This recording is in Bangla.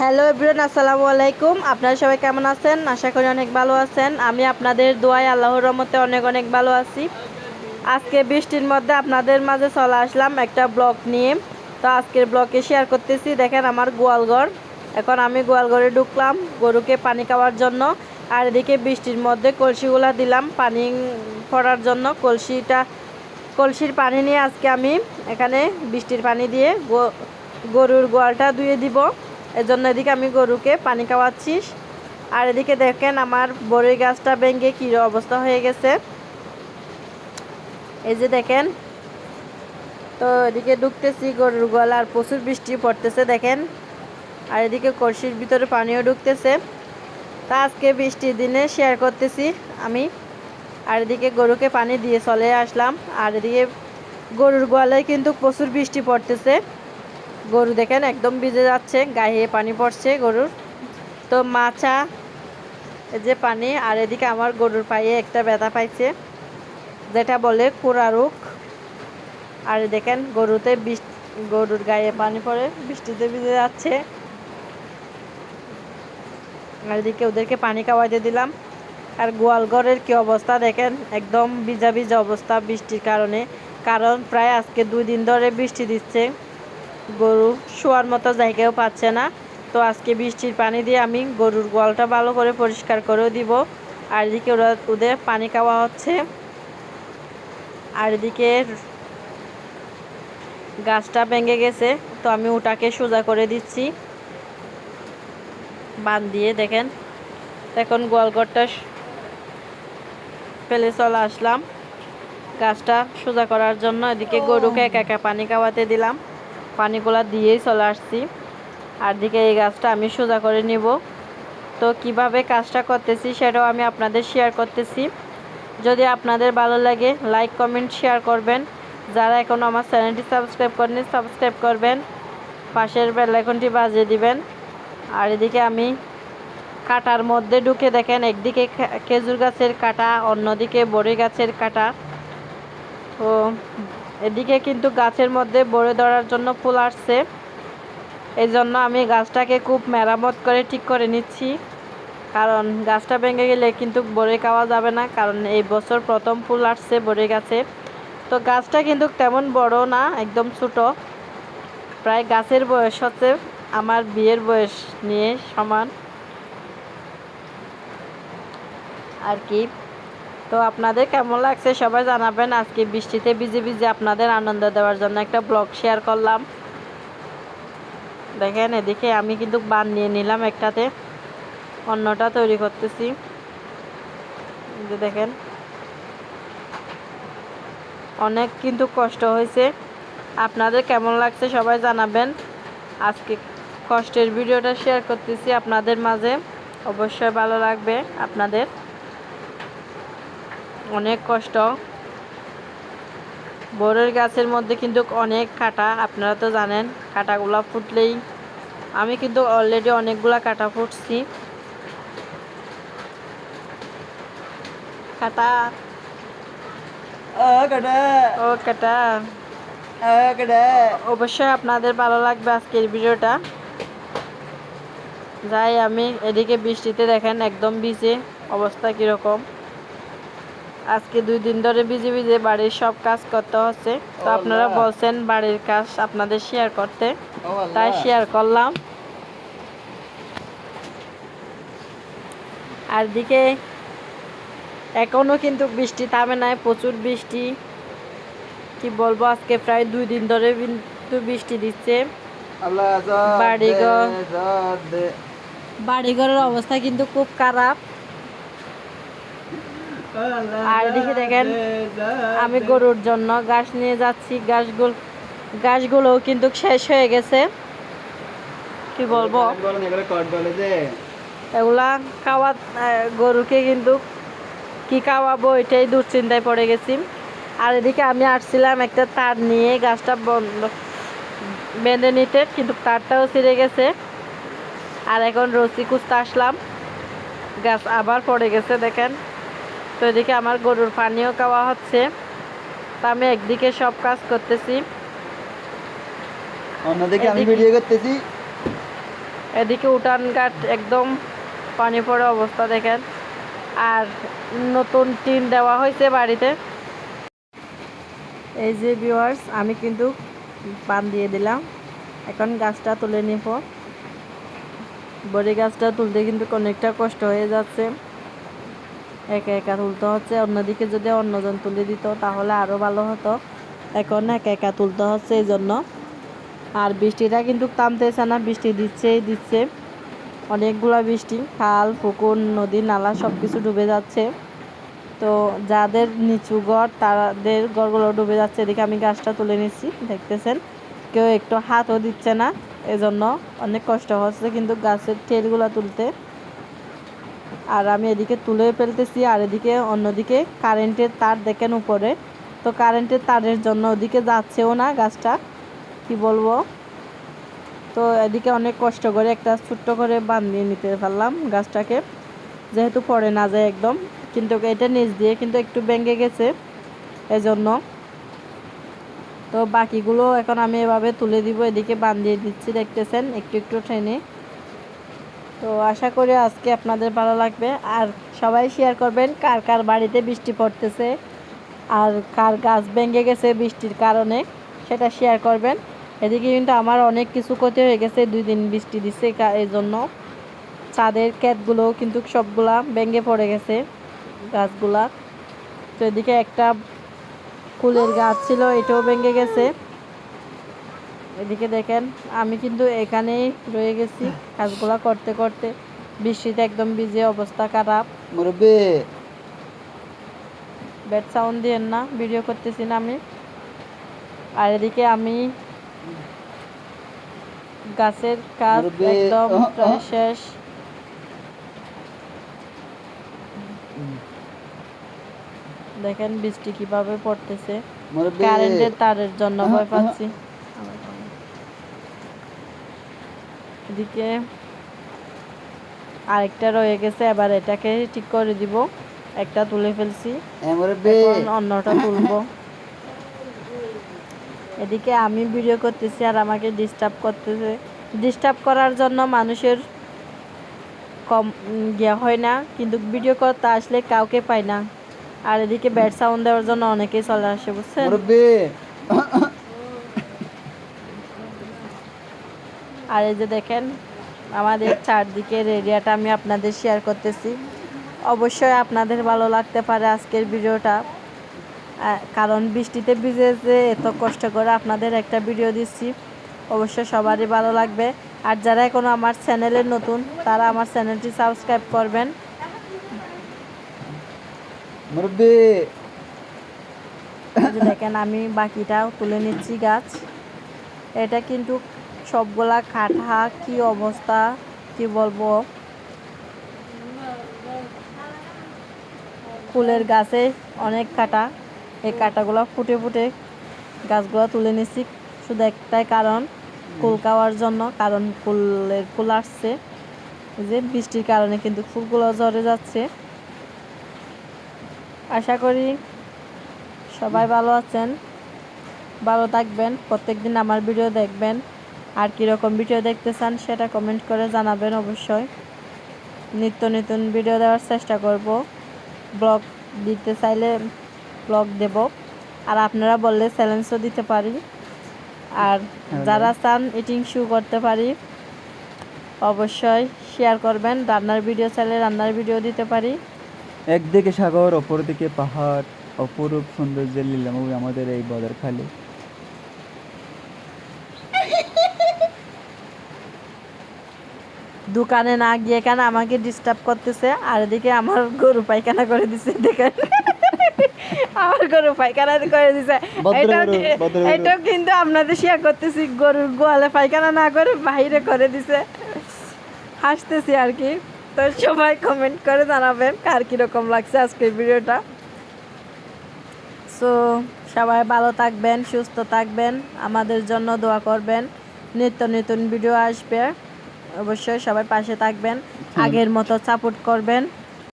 হ্যালো এভরিওয়ান, আসসালামু আলাইকুম। আপনারা সবাই কেমন আছেন? আশা করি অনেক ভালো আছেন। আমি আপনাদের দোয়ায় আল্লাহর রহমতে অনেক অনেক ভালো আছি। আজকে বৃষ্টির মধ্যে আপনাদের মাঝে চলে আসলাম একটা ব্লগ নিয়ে। তো আজকের ব্লগে শেয়ার করতেছি, দেখেন আমার গোয়ালঘর। এখন আমি গোয়ালঘরে ঢুকলাম, গরুকে পানি খাওয়ার জন্য। আর এদিকে বৃষ্টির মধ্যে কলসিগুলা দিলাম, পানি পড়ার জন্য। কলসিটা, কলসির পানি নিয়ে আজকে আমি এখানে বৃষ্টির পানি দিয়ে গরুর গোয়ালটা ধুয়ে দিব। এজন্য এদিকে আমি গরুকে পানি খাওয়াচ্ছি। আর এদিকে দেখেন আমার বড়ই গাছটা ভেঙে কী অবস্থা হয়ে গেছে। এই যে দেখেন, তো এদিকে ঢুকতেছি গরুর গোয়াল আর প্রচুর বৃষ্টি পড়তেছে দেখেন। আর এদিকে কলসির ভিতরে পানিও ঢুকতেছে। তা আজকে বৃষ্টির দিনে শেয়ার করতেছি আমি। আর এদিকে গরুকে পানি দিয়ে চলে আসলাম। আর এদিকে গরুর গোয়ালে কিন্তু প্রচুর বৃষ্টি পড়তেছে। গরু দেখেন একদম ভিজে যাচ্ছে, গায়ে পানি পড়ছে গরুর। তো মাছা যে পানি, আর এদিকে আমার গরুর পায়ে একটা ব্যথা পাইছে, যেটা বলে কুড়া রোগ। আর দেখেন গরুতে বৃষ্টি গরুর গায়ে পানি পড়ে, বৃষ্টিতে ভিজে যাচ্ছে। আর এদিকে ওদেরকে পানি খাওয়াইতে দিলাম। আর গোয়াল ঘরের কি অবস্থা দেখেন, একদম ভিজা ভিজা অবস্থা বৃষ্টির কারণে। কারণ প্রায় আজকে দুই দিন ধরে বৃষ্টি দিচ্ছে। গরু শোয়ার মতো জায়গাও পাচ্ছে না। তো আজকে বৃষ্টির পানি দিয়ে আমি গরুর গোয়ালটা ভালো করে পরিষ্কার করেও দিব। আর এদিকে ওরা ওদের পানি খাওয়া হচ্ছে। আর এদিকে গাছটা ভেঙে গেছে। তো আমি ওটাকে সোজা করে দিচ্ছি। বান দিয়ে দেখেন। এখন গোয়ালঘরটা ফেলে চলে আসলাম। গাছটা সোজা করার জন্য এদিকে গরুকে একা একা পানি খাওয়াতে দিলাম। পানিগুলা দিয়েই চলে আসছি। আর দিকে এই গাছটা আমি সোজা করে নিব। তো কীভাবে কাজটা করতেছি সেটাও আমি আপনাদের শেয়ার করতেছি। যদি আপনাদের ভালো লাগে লাইক কমেন্ট শেয়ার করবেন। যারা এখনও আমার চ্যানেলটি সাবস্ক্রাইব করেনি সাবস্ক্রাইব করবেন। পাশের বেল আইকনটি বাজিয়ে দিবেন। আর এদিকে আমি কাটার মধ্যে ঢুকে দেখেন, একদিকে খেজুর গাছের কাটা, অন্যদিকে বড়ি গাছের কাটা। তো এদিকে কিন্তু গাছের মধ্যে বড়ে ধরার জন্য ফুল আসছে। এই জন্য আমি গাছটাকে খুব মেরামত করে ঠিক করে নিচ্ছি। কারণ গাছটা ভেঙে গেলে কিন্তু বড়ে খাওয়া যাবে না, কারণ এই বছর প্রথম ফুল আসছে বড়ে গাছে। তো গাছটা কিন্তু তেমন বড় না, একদম ছোট। প্রায় গাছের বয়স হচ্ছে, আমার বিয়ের বয়স নিয়ে সমান। আর কি? তো আপনাদের কেমন লাগছে সবাই জানাবেন। আজকে বৃষ্টিতে ভিজে ভিজে আপনাদের আনন্দ দেওয়ার জন্য একটা ব্লগ শেয়ার করলাম। দেখেন এদিকে আমি কিন্তু বান নিয়ে নিলাম একটাতে। অন্যটা তৈরি করতেছি। যে দেখেন। অনেক কিন্তু কষ্ট হয়েছে। আপনাদের কেমন লাগছে সবাই জানাবেন। আজকে কষ্টের ভিডিওটা শেয়ার করতেছি আপনাদের মাঝে। অবশ্যই ভালো লাগবে আপনাদের। অনেক কষ্ট। বড়ের গাছের মধ্যে কিন্তু অনেক কাটা আপনারা তো জানেন কাটাগুলা ফুটলেই। আমি কিন্তু অলরেডি অনেকগুলা কাটা ফুটছি। কাটা। ও কাটা। অবশ্যই আপনাদের ভালো লাগবে আজকের ভিডিওটা। যাই আমি এদিকে বৃষ্টিতে দেখেন একদম ভিজে অবস্থা কীরকম। আজকে দুই দিন ধরে ভিজে ভিজে বাড়ির সব কাজ করতে হচ্ছে। তো আপনারা বলছেন বাড়ির কাজ আপনাদের শেয়ার করতে। তাই শেয়ার করলাম। আর দিকে এখনও কিন্তু বৃষ্টি থামে নাই প্রচুর বৃষ্টি। কি বলব আজকে প্রায় দুই দিন ধরে কিন্তু বৃষ্টি দিচ্ছে। বাড়িঘর। বাড়িঘরের অবস্থা কিন্তু খুব খারাপ। আর এদিকে দেখেন আমি গরুর জন্য ঘাস নিয়ে যাচ্ছি। ঘাসগুলো ঘাসগুলোও কিন্তু শেষ হয়ে গেছে। কি বলব? এগুলা খাওয়া গরুকে কিন্তু কি খাওয়াবো এটাই দুশ্চিন্তায় পড়ে গেছি। আর এদিকে আমি আসছিলাম একটা তার নিয়ে গাছটা বন্ধ বেঁধে নিতে কিন্তু তারটাও ছিঁড়ে গেছে। আর এখন রসি খুঁজতে আসলাম। গাছ আবার পড়ে গেছে দেখেন। তো এদিকে আমার গরুর পানিও খাওয়া হচ্ছে। তা আমি একদিকে সব কাজ করতেছি। অন্যদিকে আমি ভিডিও করতেছি। এদিকে উঠান ঘাট একদম পানি পড়ে অবস্থা দেখেন। আর নতুন টিন দেওয়া হয়েছে বাড়িতে। এই যে ভিউয়ার্স আমি কিন্তু পান দিয়ে দিলাম। এখন গাছটা তুলে নিব। বড়ি গাছটা তুলতে কিন্তু অনেকটা কষ্ট হয়ে যাচ্ছে। একা একা তুলতে হচ্ছে। অন্যদিকে যদি অন্যজন তুলে দিত, তাহলে আরও ভালো হতো। এখন একা একা তুলতে হচ্ছে এই জন্য। আর বৃষ্টিটা কিন্তু থামতেছে না, বৃষ্টি দিচ্ছেই দিচ্ছে। অনেকগুলা বৃষ্টি, খাল, পুকুর, নদী, নালা সব কিছু ডুবে যাচ্ছে। তো যাদের নিচু ঘর, তাদের ঘরগুলো ডুবে যাচ্ছে। এদিকে আমি গাছটা তুলে নিচ্ছি, দেখতেছেন? কেউ একটু হাতও দিচ্ছে না, এজন্য অনেক কষ্ট হচ্ছে কিন্তু গাছের টেলগুলো তুলতে। আর আমি এদিকে তুলে ফেলতেছি আর এদিকে অন্যদিকে কারেন্টের তার দেখেন উপরে। তো কারেন্টের তারের জন্য ওদিকে যাচ্ছেও না গাছটা, কি বলব? তো এদিকে অনেক কষ্ট করে একটা ছোট্ট করে বান্ধিয়ে নিতে পারলাম গাছটাকে। যেহেতু পড়ে না যায় একদম, কিন্তু এটা নিচ দিয়ে কিন্তু একটু ভেঙে গেছে এজন্য। তো বাকিগুলো এখন আমি এভাবে তুলে দিব, এদিকে বান্ধিয়ে দিচ্ছি, দেখতেছেন? একটু একটু ট্রেনে তো আশা করি আজকে আপনাদের ভালো লাগবে। আর সবাই শেয়ার করবেন কার কার বাড়িতে বৃষ্টি পড়তেছে আর কার গাছ ভেঙে গেছে বৃষ্টির কারণে, সেটা শেয়ার করবেন। এদিকে কিন্তু আমার অনেক কিছু ক্ষতি হয়ে গেছে, দুই দিন বৃষ্টি দিচ্ছে এই জন্য। ছাদের ক্ষেতগুলো কিন্তু সবগুলা ভেঙে পড়ে গেছে গাছগুলা। তো এদিকে একটা ফুলের গাছ ছিল, এটাও ভেঙে গেছে। এদিকে দেখেন আমি কিন্তু এখানেই রয়ে গেছি কাজগুলা করতে করতে। বৃষ্টিতে একদম ভিজে অবস্থা খারাপ। মুরব্বী। ব্যাড সাউন্ড দিয়েন না ভিডিও করতেছি না আমি। আর এদিকে আমি গাছের কাজ একদম প্রায় শেষ। দেখেন বৃষ্টি কীভাবে পড়তেছে। কারেন্টের তারের জন্য ভয় পাচ্ছি। এদিকে আরেকটা রয়ে গেছে এবার এটাকে ঠিক করে দিব। একটা তুলে ফেলছি। অন্যটা তুলবো। এদিকে আমি ভিডিও করতেছি আর আমাকে ডিস্টার্ব করতেছে। ডিস্টার্ব করার জন্য মানুষের কম উম, ইয়ে হয় না কিন্তু ভিডিও করতে আসলে কাউকে পাই না। আর এদিকে ব্যাড সাউন্ড দেওয়ার জন্য অনেকেই চলে আসে বুঝছেন? আর এই যে দেখেন আমাদের চারদিকের এরিয়াটা আমি আপনাদের শেয়ার করতেছি। অবশ্যই আপনাদের ভালো লাগতে পারে আজকের ভিডিওটা। কারণ বৃষ্টিতে ভিজে যে এত কষ্ট করে আপনাদের একটা ভিডিও দিচ্ছি অবশ্যই সবারই ভালো লাগবে। আর যারা এখনও আমার চ্যানেলে নতুন তারা আমার চ্যানেলটি সাবস্ক্রাইব করবেন। দেখেন আমি বাকিটাও তুলে নিচ্ছি গাছ। এটা কিন্তু সবগুলা কাঠা কি অবস্থা? কি বলব? ফুলের গাছে অনেক কাটা। এই কাটাগুলো ফুটে ফুটে গাছগুলো তুলে নিচ্ছি শুধু একটাই কারণ, ফুল খাওয়ার জন্য, কারণ ফুলের ফুল আসছে। যে বৃষ্টির কারণে কিন্তু ফুলগুলো ঝরে যাচ্ছে। আশা করি সবাই ভালো আছেন, ভালো থাকবেন, প্রত্যেকদিন আমার ভিডিও দেখবেন। আর কীরকম ভিডিও দেখতে চান সেটা কমেন্ট করে জানাবেন অবশ্যই। নিত্য নতুন ভিডিও দেওয়ার চেষ্টা করব। ব্লগ দিতে চাইলে ব্লগ দেব। আর আপনারা বললে চ্যালেঞ্জও দিতে পারি। আর যারা চান ইটিং শু করতে পারি অবশ্যই শেয়ার করবেন। রান্নার ভিডিও চাইলে রান্নার ভিডিও দিতে পারি। একদিকে সাগর অপরদিকে পাহাড় অপরূপ সৌন্দর্যের লীলাময় আমাদের এই বদরখালি। দোকানে না গিয়ে কেন আমাকে ডিস্টার্ব করতেছে? আর এদিকে আমার গরু পায়খানা করে দিছে দেখেন। আমার গরু পায়খানা করে দিছে। এটাও কিন্তু আপনাদের শেয়ার করতেছি গরুর গোয়ালে পায়খানা না করে বাইরে করে দিছে। হাসতেছি আর কি। তো সবাই কমেন্ট করে জানাবেন কার কীরকম লাগছে আজকের ভিডিওটা। সো সবাই ভালো থাকবেন সুস্থ থাকবেন আমাদের জন্য দোয়া করবেন। নিত্য নতুন ভিডিও আসবে অবশ্যই সবাই পাশে থাকবেন আগের মতো সাপোর্ট করবেন।